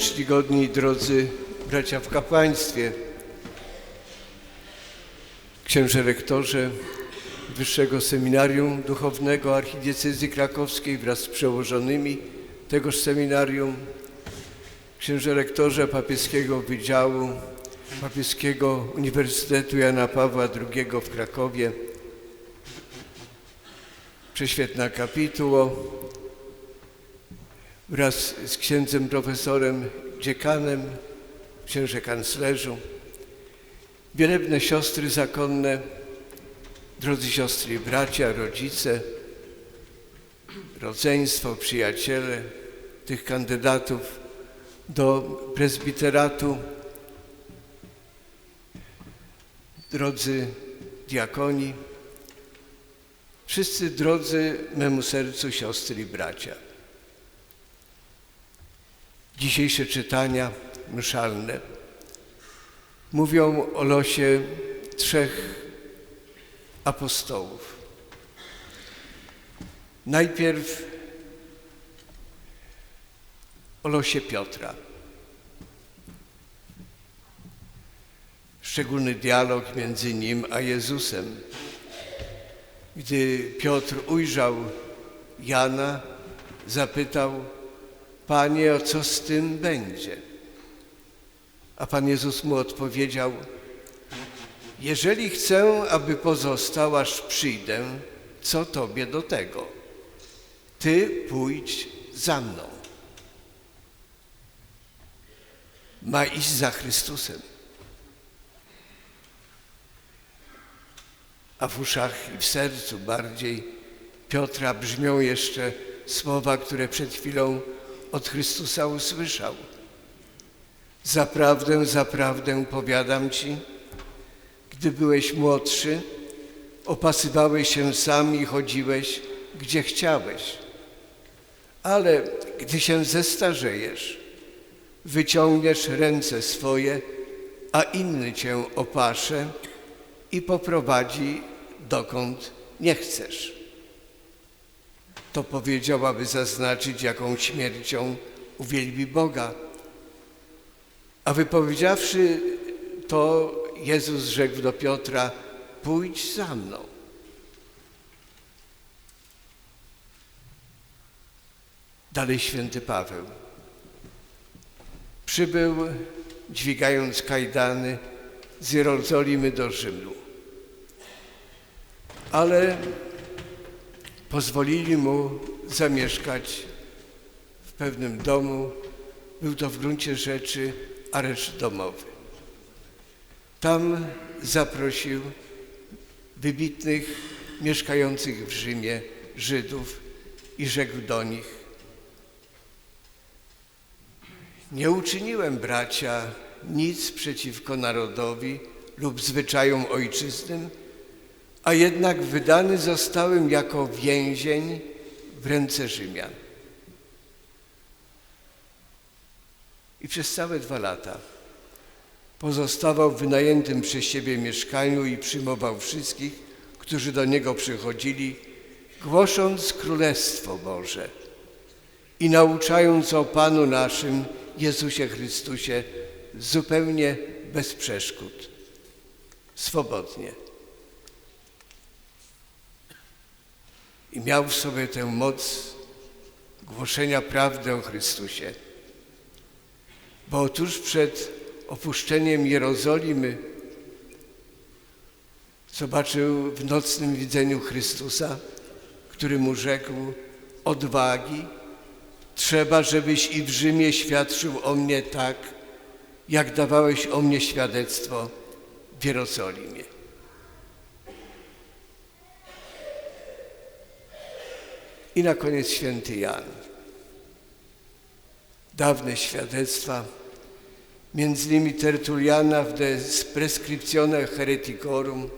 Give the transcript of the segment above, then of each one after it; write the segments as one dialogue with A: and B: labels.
A: Czcigodni, drodzy bracia w kapłaństwie, księże rektorze Wyższego Seminarium Duchownego Archidiecezji Krakowskiej wraz z przełożonymi tegoż seminarium, księże rektorze papieskiego Wydziału Papieskiego Uniwersytetu Jana Pawła II w Krakowie, Prześwietna Kapituło, wraz z księdzem profesorem dziekanem, księże kanclerzu, wielebne siostry zakonne, drodzy siostry i bracia, rodzice, rodzeństwo, przyjaciele tych kandydatów do prezbiteratu, drodzy diakoni, wszyscy drodzy memu sercu siostry i bracia. Dzisiejsze czytania mszalne mówią o losie trzech apostołów. Najpierw o losie Piotra. Szczególny dialog między nim a Jezusem. Gdy Piotr ujrzał Jana, zapytał, Panie, o co z tym będzie? A Pan Jezus mu odpowiedział, jeżeli chcę, aby pozostał, aż przyjdę, co Tobie do tego? Ty pójdź za mną. Ma iść za Chrystusem. A w uszach i w sercu bardziej Piotra brzmią jeszcze słowa, które przed chwilą od Chrystusa usłyszał. Zaprawdę, zaprawdę powiadam Ci, gdy byłeś młodszy, opasywałeś się sam i chodziłeś, gdzie chciałeś. Ale gdy się zestarzejesz, wyciągniesz ręce swoje, a inny Cię opasze i poprowadzi dokąd nie chcesz. To powiedział, aby zaznaczyć, jaką śmiercią uwielbi Boga. A wypowiedziawszy to, Jezus rzekł do Piotra, pójdź za mną. Dalej święty Paweł. Przybył, dźwigając kajdany z Jerozolimy do Rzymu. Ale pozwolili mu zamieszkać w pewnym domu. Był to w gruncie rzeczy areszt domowy. Tam zaprosił wybitnych mieszkających w Rzymie Żydów i rzekł do nich: Nie uczyniłem, bracia, nic przeciwko narodowi lub zwyczajom ojczystym, a jednak wydany zostałem jako więzień w ręce Rzymian. I przez całe dwa lata pozostawał w wynajętym przez siebie mieszkaniu i przyjmował wszystkich, którzy do niego przychodzili, głosząc Królestwo Boże i nauczając o Panu naszym Jezusie Chrystusie zupełnie bez przeszkód, swobodnie. I miał w sobie tę moc głoszenia prawdy o Chrystusie. Bo tuż przed opuszczeniem Jerozolimy zobaczył w nocnym widzeniu Chrystusa, który mu rzekł odwagi, trzeba, żebyś i w Rzymie świadczył o mnie tak, jak dawałeś o mnie świadectwo w Jerozolimie. I na koniec święty Jan. Dawne świadectwa między innymi Tertuliana w De Prescriptione Hereticorum,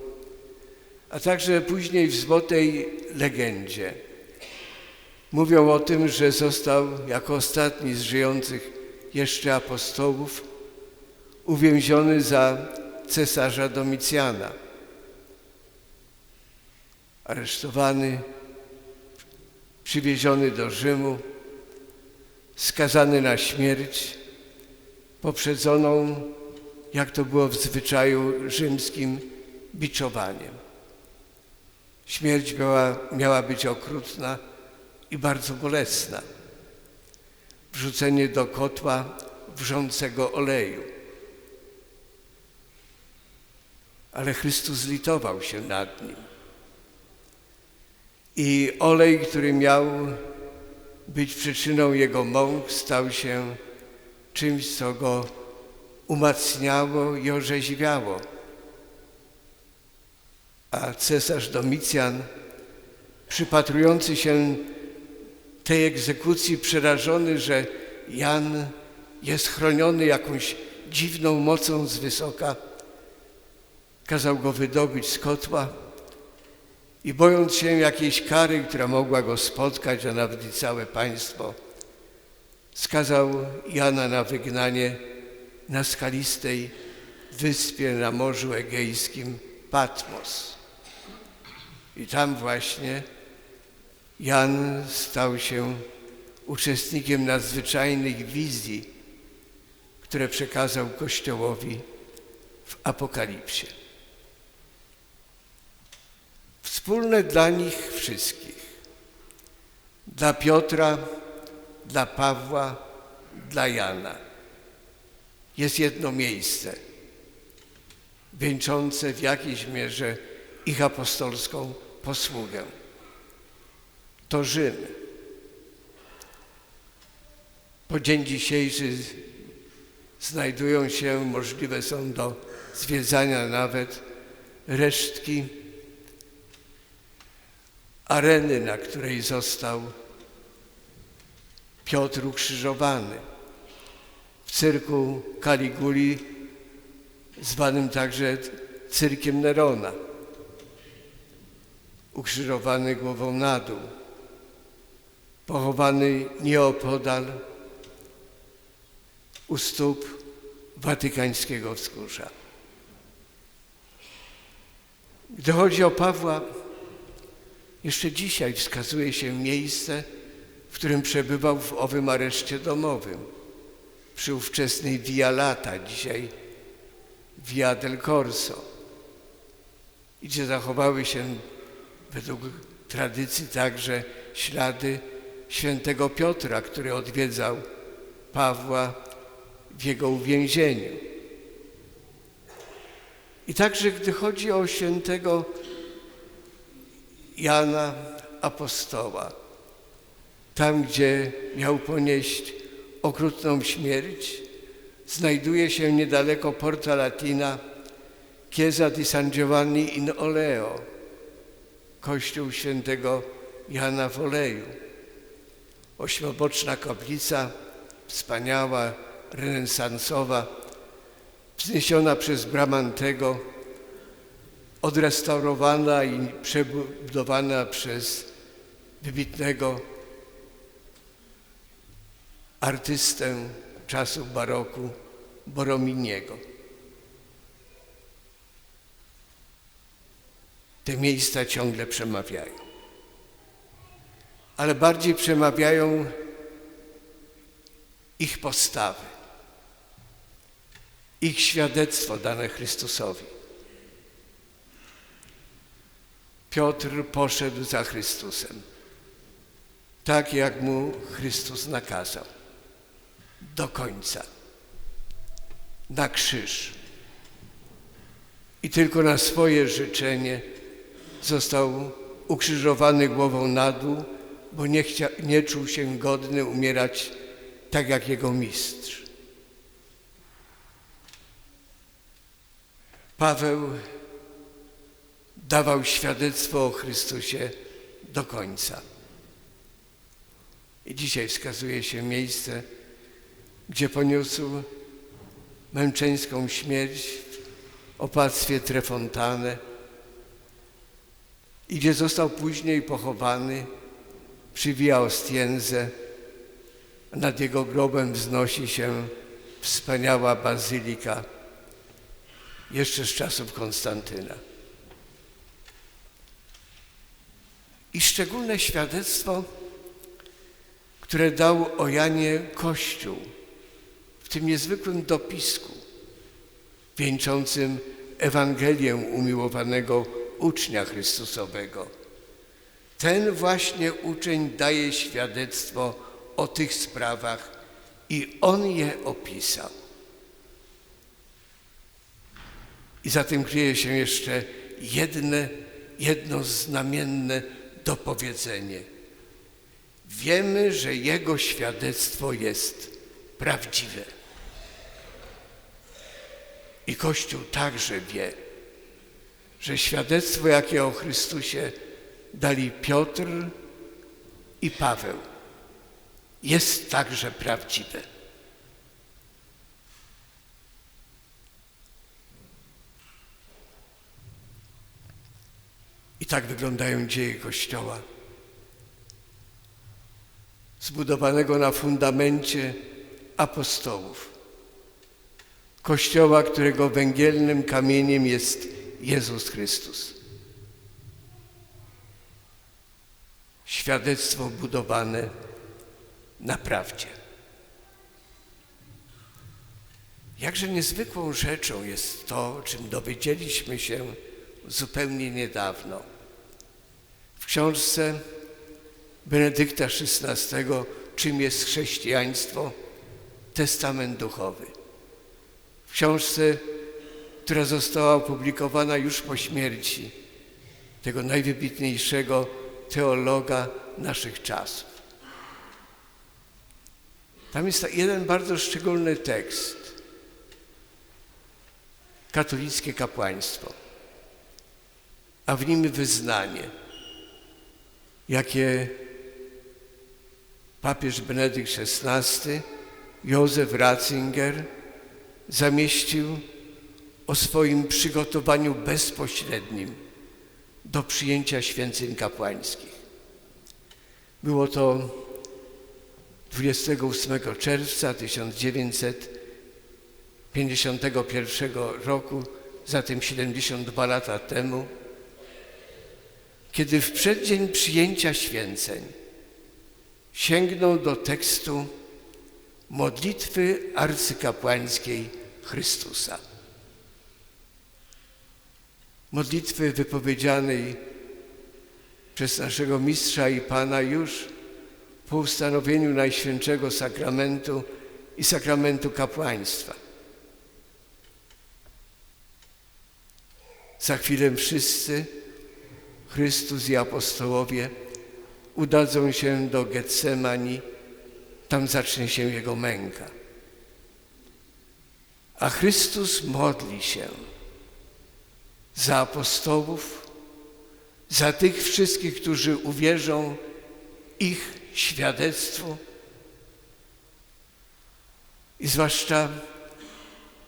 A: a także później w Złotej Legendzie. Mówią o tym, że został jako ostatni z żyjących jeszcze apostołów uwięziony za cesarza Domicjana. Aresztowany, przywieziony do Rzymu, skazany na śmierć, poprzedzoną, jak to było w zwyczaju rzymskim, biczowaniem. Śmierć miała, miała być okrutna i bardzo bolesna. Wrzucenie do kotła wrzącego oleju. Ale Chrystus zlitował się nad nim. I olej, który miał być przyczyną jego mąk, stał się czymś, co go umacniało i orzeźwiało. A cesarz Domicjan, przypatrujący się tej egzekucji, przerażony, że Jan jest chroniony jakąś dziwną mocą z wysoka, kazał go wydobyć z kotła i bojąc się jakiejś kary, która mogła go spotkać, a nawet i całe państwo, skazał Jana na wygnanie na skalistej wyspie na Morzu Egejskim Patmos. I tam właśnie Jan stał się uczestnikiem nadzwyczajnych wizji, które przekazał Kościołowi w Apokalipsie. Wspólne dla nich wszystkich, dla Piotra, dla Pawła, dla Jana. Jest jedno miejsce, wieńczące w jakiejś mierze ich apostolską posługę. To Rzym. Po dzień dzisiejszy znajdują się, możliwe są do zwiedzania nawet resztki areny, na której został Piotr ukrzyżowany. W cyrku Kaliguli, zwanym także cyrkiem Nerona. Ukrzyżowany głową na dół, pochowany nieopodal u stóp watykańskiego wzgórza. Gdy chodzi o Pawła, jeszcze dzisiaj wskazuje się miejsce, w którym przebywał w owym areszcie domowym, przy ówczesnej Via Lata, dzisiaj Via del Corso, gdzie zachowały się według tradycji także ślady świętego Piotra, który odwiedzał Pawła w jego uwięzieniu. I także gdy chodzi o świętego Jana Apostoła, tam gdzie miał ponieść okrutną śmierć, znajduje się niedaleko Porta Latina Chiesa di San Giovanni in Oleo, kościół świętego Jana w Oleju. Ośmioboczna kaplica, wspaniała, renesansowa, wzniesiona przez Bramantego, odrestaurowana i przebudowana przez wybitnego artystę czasów baroku Borominiego. Te miejsca ciągle przemawiają. Ale bardziej przemawiają ich postawy, ich świadectwo dane Chrystusowi. Piotr poszedł za Chrystusem, tak jak mu Chrystus nakazał, do końca, na krzyż. I tylko na swoje życzenie został ukrzyżowany głową na dół, bo nie, chcia, nie czuł się godny umierać tak jak jego mistrz. Paweł dawał świadectwo o Chrystusie do końca. I dzisiaj wskazuje się miejsce, gdzie poniósł męczeńską śmierć w opactwie Trefontane i gdzie został później pochowany przy Via Ostiense. Nad jego grobem wznosi się wspaniała bazylika jeszcze z czasów Konstantyna. I szczególne świadectwo, które dał o Janie Kościół w tym niezwykłym dopisku wieńczącym Ewangelię umiłowanego ucznia Chrystusowego. Ten właśnie uczeń daje świadectwo o tych sprawach i on je opisał. I za tym kryje się jeszcze jedne, jedno znamienne dopowiedzenie. Wiemy, że Jego świadectwo jest prawdziwe. I Kościół także wie, że świadectwo, jakie o Chrystusie dali Piotr i Paweł, jest także prawdziwe. Tak wyglądają dzieje Kościoła, zbudowanego na fundamencie apostołów. Kościoła, którego węgielnym kamieniem jest Jezus Chrystus. Świadectwo budowane na prawdzie. Jakże niezwykłą rzeczą jest to, czym dowiedzieliśmy się zupełnie niedawno. W książce Benedykta XVI, czym jest chrześcijaństwo, testament duchowy. W książce, która została opublikowana już po śmierci tego najwybitniejszego teologa naszych czasów. Tam jest jeden bardzo szczególny tekst. Katolickie kapłaństwo. A w nim wyznanie, jakie papież Benedykt XVI, Józef Ratzinger zamieścił o swoim przygotowaniu bezpośrednim do przyjęcia święceń kapłańskich. Było to 28 czerwca 1951 roku, zatem 72 lata temu, kiedy w przeddzień przyjęcia święceń sięgnął do tekstu modlitwy arcykapłańskiej Chrystusa. Modlitwy wypowiedzianej przez naszego mistrza i Pana już po ustanowieniu Najświętszego Sakramentu i Sakramentu Kapłaństwa. Za chwilę wszyscy, Chrystus i apostołowie, udadzą się do Getsemani, tam zacznie się Jego męka. A Chrystus modli się za apostołów, za tych wszystkich, którzy uwierzą ich świadectwu i zwłaszcza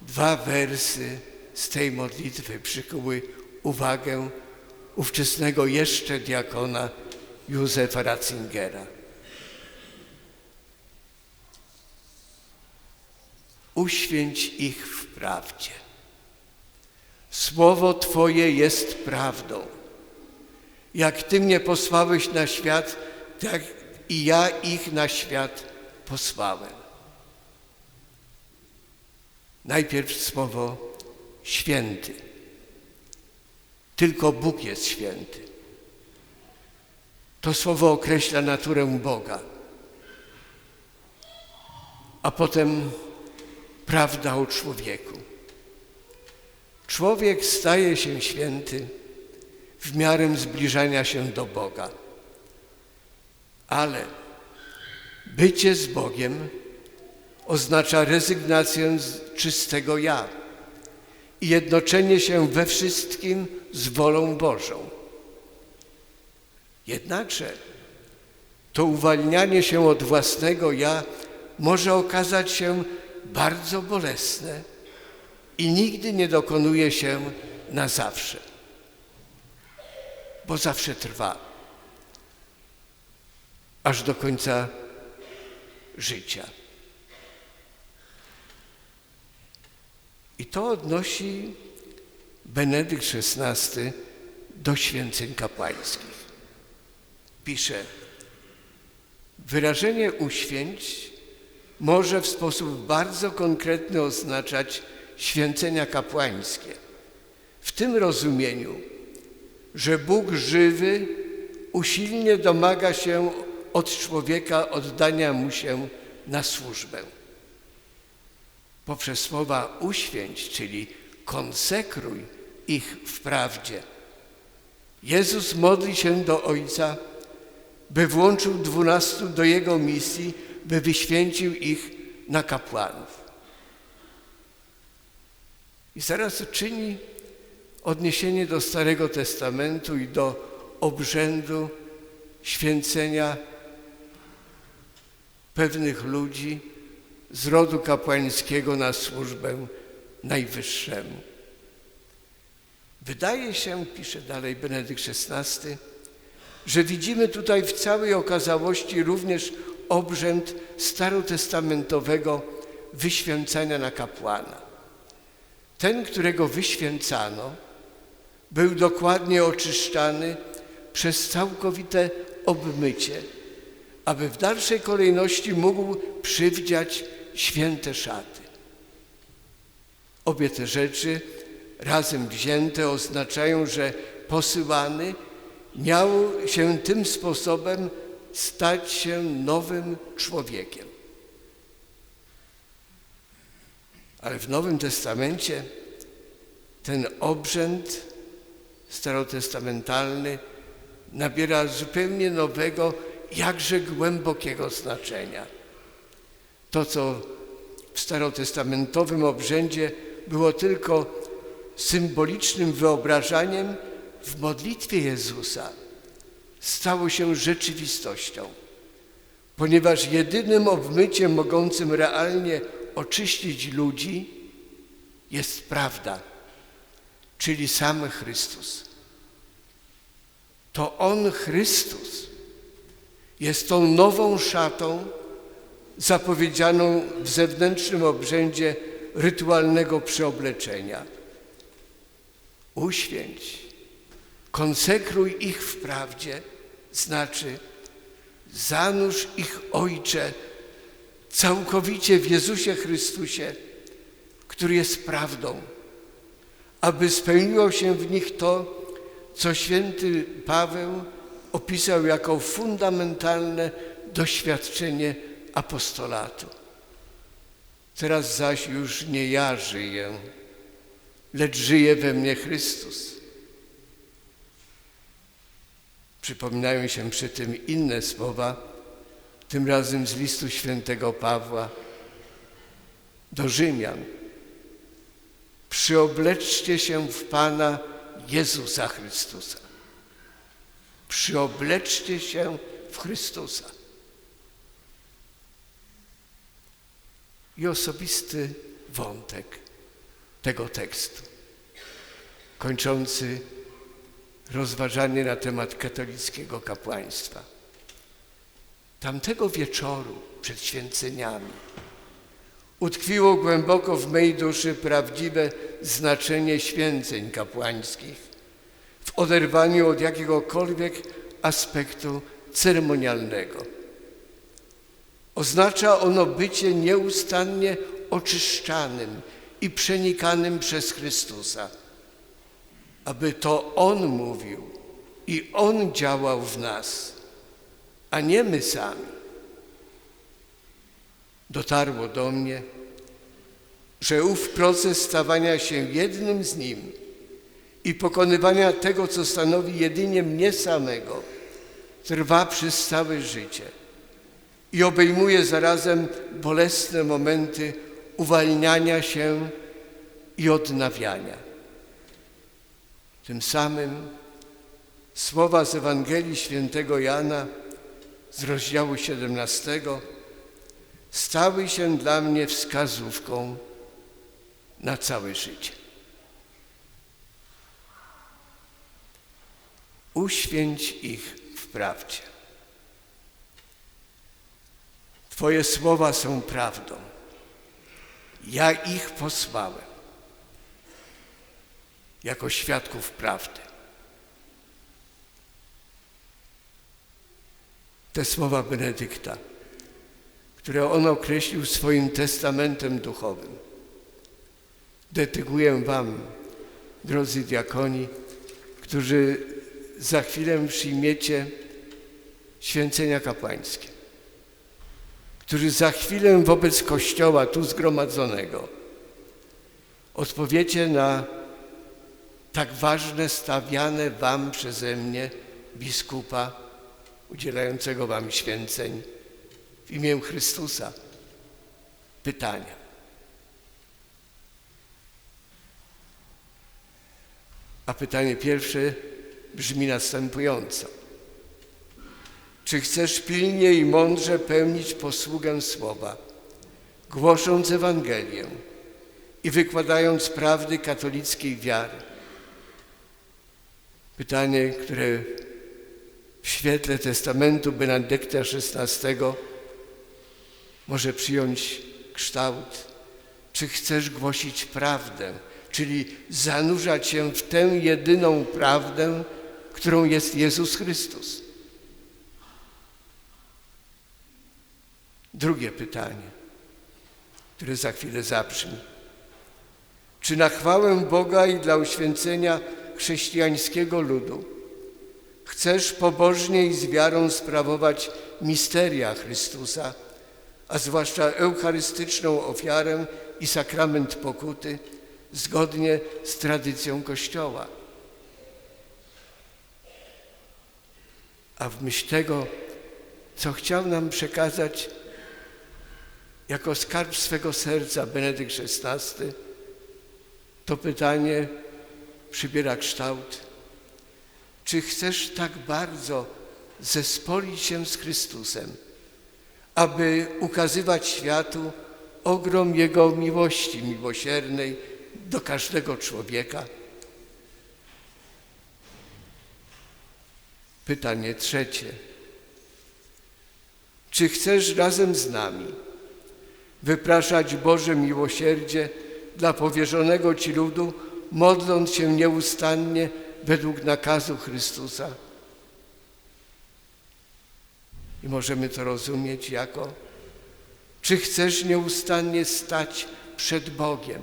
A: dwa wersy z tej modlitwy przykuły uwagę ówczesnego jeszcze diakona Józefa Ratzingera. Uświęć ich w prawdzie. Słowo Twoje jest prawdą. Jak Ty mnie posłałeś na świat, tak i ja ich na świat posłałem. Najpierw słowo święty. Tylko Bóg jest święty. To słowo określa naturę Boga. A potem prawda o człowieku. Człowiek staje się święty w miarę zbliżania się do Boga. Ale bycie z Bogiem oznacza rezygnację z czystego ja i jednoczenie się we wszystkim z wolą Bożą. Jednakże to uwalnianie się od własnego ja może okazać się bardzo bolesne i nigdy nie dokonuje się na zawsze, bo zawsze trwa aż do końca życia. I to odnosi Benedykt XVI do święceń kapłańskich. Pisze, wyrażenie uświęć może w sposób bardzo konkretny oznaczać święcenia kapłańskie. W tym rozumieniu, że Bóg żywy usilnie domaga się od człowieka oddania mu się na służbę. Poprzez słowa uświęć, czyli konsekruj ich w prawdzie. Jezus modli się do Ojca, by włączył dwunastu do Jego misji, by wyświęcił ich na kapłanów. I zaraz czyni odniesienie do Starego Testamentu i do obrzędu święcenia pewnych ludzi z rodu kapłańskiego na służbę najwyższemu. Wydaje się, pisze dalej Benedykt XVI, że widzimy tutaj w całej okazałości również obrzęd starotestamentowego wyświęcenia na kapłana. Ten, którego wyświęcano, był dokładnie oczyszczany przez całkowite obmycie, aby w dalszej kolejności mógł przywdziać święte szaty. Obie te rzeczy razem wzięte oznaczają, że posyłany miał się tym sposobem stać się nowym człowiekiem. Ale w Nowym Testamencie ten obrzęd starotestamentalny nabiera zupełnie nowego, jakże głębokiego znaczenia. To, co w starotestamentowym obrzędzie było tylko symbolicznym wyobrażaniem, w modlitwie Jezusa stało się rzeczywistością, ponieważ jedynym obmyciem mogącym realnie oczyścić ludzi jest prawda, czyli sam Chrystus. To On, Chrystus, jest tą nową szatą zapowiedzianą w zewnętrznym obrzędzie rytualnego przeobleczenia. Uświęć, konsekruj ich w prawdzie, znaczy zanurz ich Ojcze całkowicie w Jezusie Chrystusie, który jest prawdą, aby spełniło się w nich to, co święty Paweł opisał jako fundamentalne doświadczenie apostolatu. Teraz zaś już nie ja żyję, lecz żyje we mnie Chrystus. Przypominają się przy tym inne słowa, tym razem z listu świętego Pawła do Rzymian. Przyobleczcie się w Pana Jezusa Chrystusa. Przyobleczcie się w Chrystusa. I osobisty wątek tego tekstu, kończący rozważanie na temat katolickiego kapłaństwa. Tamtego wieczoru przed święceniami utkwiło głęboko w mej duszy prawdziwe znaczenie święceń kapłańskich w oderwaniu od jakiegokolwiek aspektu ceremonialnego. Oznacza ono bycie nieustannie oczyszczanym i przenikanym przez Chrystusa, aby to On mówił i On działał w nas, a nie my sami. Dotarło do mnie, że ów proces stawania się jednym z Nim i pokonywania tego, co stanowi jedynie mnie samego, trwa przez całe życie i obejmuje zarazem bolesne momenty uwalniania się i odnawiania. Tym samym słowa z Ewangelii świętego Jana z rozdziału 17 stały się dla mnie wskazówką na całe życie. Uświęć ich w prawdzie. Twoje słowa są prawdą. Ja ich posłałem jako świadków prawdy. Te słowa Benedykta, które on określił swoim testamentem duchowym. Dedykuję Wam, drodzy diakoni, którzy za chwilę przyjmiecie święcenia kapłańskie, którzy za chwilę wobec Kościoła tu zgromadzonego odpowiecie na tak ważne stawiane Wam przeze mnie biskupa udzielającego Wam święceń w imię Chrystusa pytania. A pytanie pierwsze brzmi następująco. Czy chcesz pilnie i mądrze pełnić posługę słowa, głosząc Ewangelię i wykładając prawdy katolickiej wiary? Pytanie, które w świetle testamentu Benedykta XVI może przyjąć kształt, czy chcesz głosić prawdę, czyli zanurzać się w tę jedyną prawdę, którą jest Jezus Chrystus. Drugie pytanie, które za chwilę zabrzmi. Czy na chwałę Boga i dla uświęcenia chrześcijańskiego ludu chcesz pobożnie i z wiarą sprawować misteria Chrystusa, a zwłaszcza eucharystyczną ofiarę i sakrament pokuty zgodnie z tradycją Kościoła. A w myśl tego, co chciał nam przekazać jako skarb swego serca Benedykt XVI, to pytanie przybiera kształt. Czy chcesz tak bardzo zespolić się z Chrystusem, aby ukazywać światu ogrom Jego miłości miłosiernej do każdego człowieka? Pytanie trzecie. Czy chcesz razem z nami wypraszać Boże miłosierdzie dla powierzonego Ci ludu, modląc się nieustannie według nakazu Chrystusa? I możemy to rozumieć jako, czy chcesz nieustannie stać przed Bogiem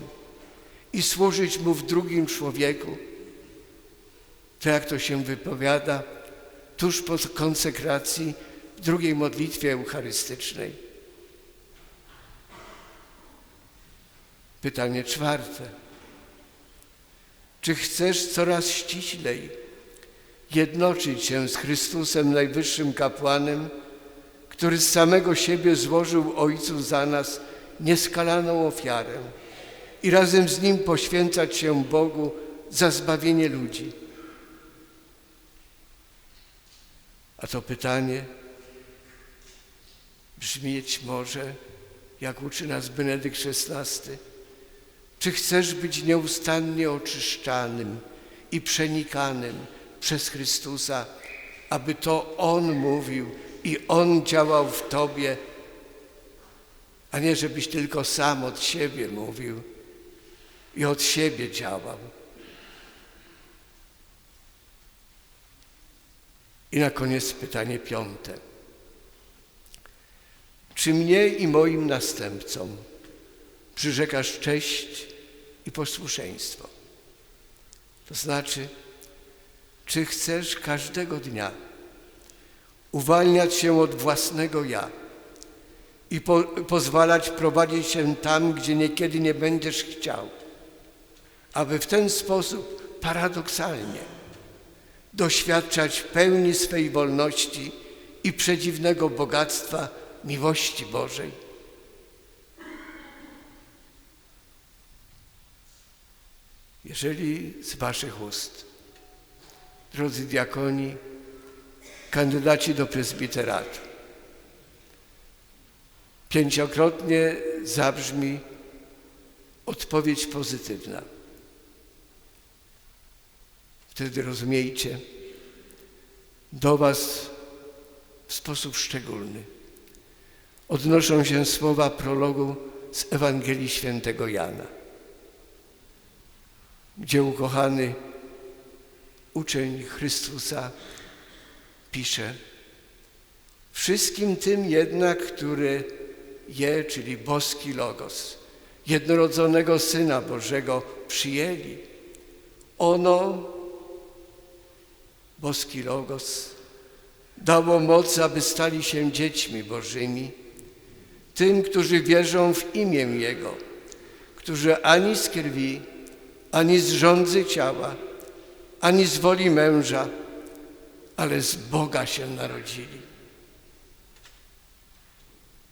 A: i służyć Mu w drugim człowieku, to jak to się wypowiada tuż po konsekracji w drugiej modlitwie eucharystycznej. Pytanie czwarte. Czy chcesz coraz ściślej jednoczyć się z Chrystusem, najwyższym kapłanem, który z samego siebie złożył Ojcu za nas nieskalaną ofiarę i razem z Nim poświęcać się Bogu za zbawienie ludzi? A to pytanie brzmieć może, jak uczy nas Benedykt XVI, czy chcesz być nieustannie oczyszczanym i przenikanym przez Chrystusa, aby to On mówił i On działał w Tobie, a nie żebyś tylko sam od siebie mówił i od siebie działał. I na koniec pytanie piąte. Czy mnie i moim następcom przyrzekasz cześć i posłuszeństwo? To znaczy, czy chcesz każdego dnia uwalniać się od własnego ja i po, pozwalać prowadzić się tam, gdzie niekiedy nie będziesz chciał, aby w ten sposób paradoksalnie doświadczać pełni swej wolności i przedziwnego bogactwa miłości Bożej. Jeżeli z Waszych ust, drodzy diakoni, kandydaci do prezbiteratu, pięciokrotnie zabrzmi odpowiedź pozytywna, Wtedy rozumiejcie, do Was w sposób szczególny odnoszą się słowa prologu z Ewangelii Świętego Jana, gdzie ukochany uczeń Chrystusa pisze Wszystkim tym jednak, które je, czyli boski Logos, jednorodzonego Syna Bożego przyjęli, ono, boski Logos, dało moc, aby stali się dziećmi Bożymi, tym, którzy wierzą w imię Jego, którzy ani z krwi, ani z rządzy ciała, ani z woli męża, ale z Boga się narodzili.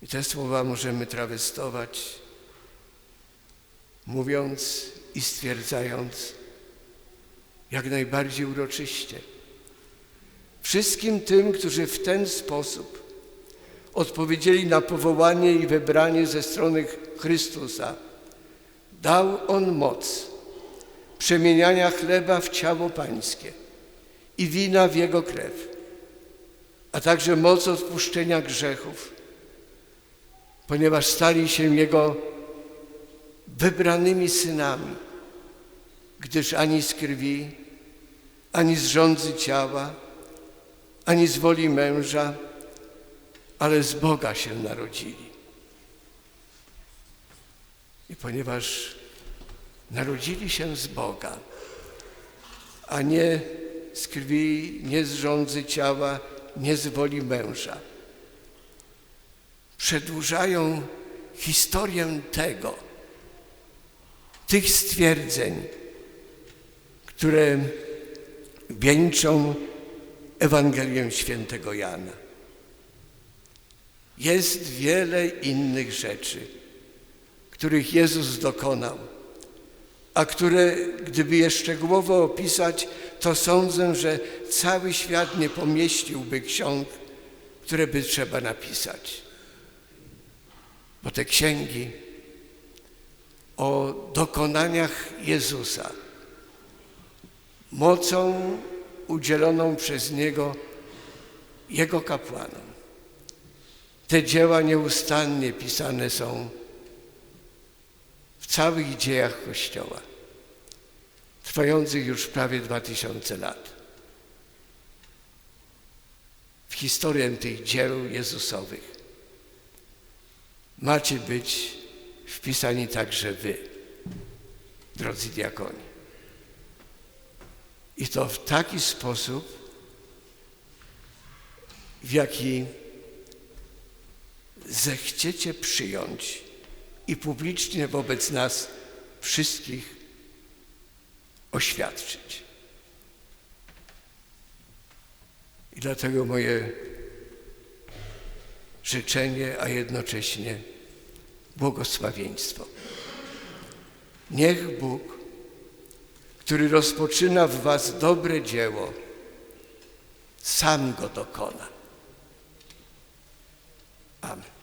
A: I te słowa możemy trawestować, mówiąc i stwierdzając jak najbardziej uroczyście. Wszystkim tym, którzy w ten sposób odpowiedzieli na powołanie i wybranie ze strony Chrystusa, dał On moc przemieniania chleba w ciało Pańskie i wina w Jego krew, a także moc odpuszczenia grzechów, ponieważ stali się Jego wybranymi synami, gdyż ani z krwi, ani z rządzy ciała, ani z woli męża, ale z Boga się narodzili. I ponieważ narodzili się z Boga, a nie z krwi, nie z rządzy ciała, nie z woli męża, przedłużają historię tego, tych stwierdzeń, które wieńczą Ewangelię świętego Jana. Jest wiele innych rzeczy, których Jezus dokonał, a które, gdyby je szczegółowo opisać, to sądzę, że cały świat nie pomieściłby ksiąg, które by trzeba napisać. Bo te księgi o dokonaniach Jezusa, mocą udzieloną przez Niego Jego kapłanom. Te dzieła nieustannie pisane są w całych dziejach Kościoła, trwających już prawie dwa tysiące lat. W historię tych dzieł Jezusowych macie być wpisani także wy, drodzy diakoni. I to w taki sposób, w jaki zechciecie przyjąć i publicznie wobec nas wszystkich oświadczyć. I dlatego moje życzenie, a jednocześnie błogosławieństwo. Niech Bóg, który rozpoczyna w Was dobre dzieło, sam go dokona. Amen.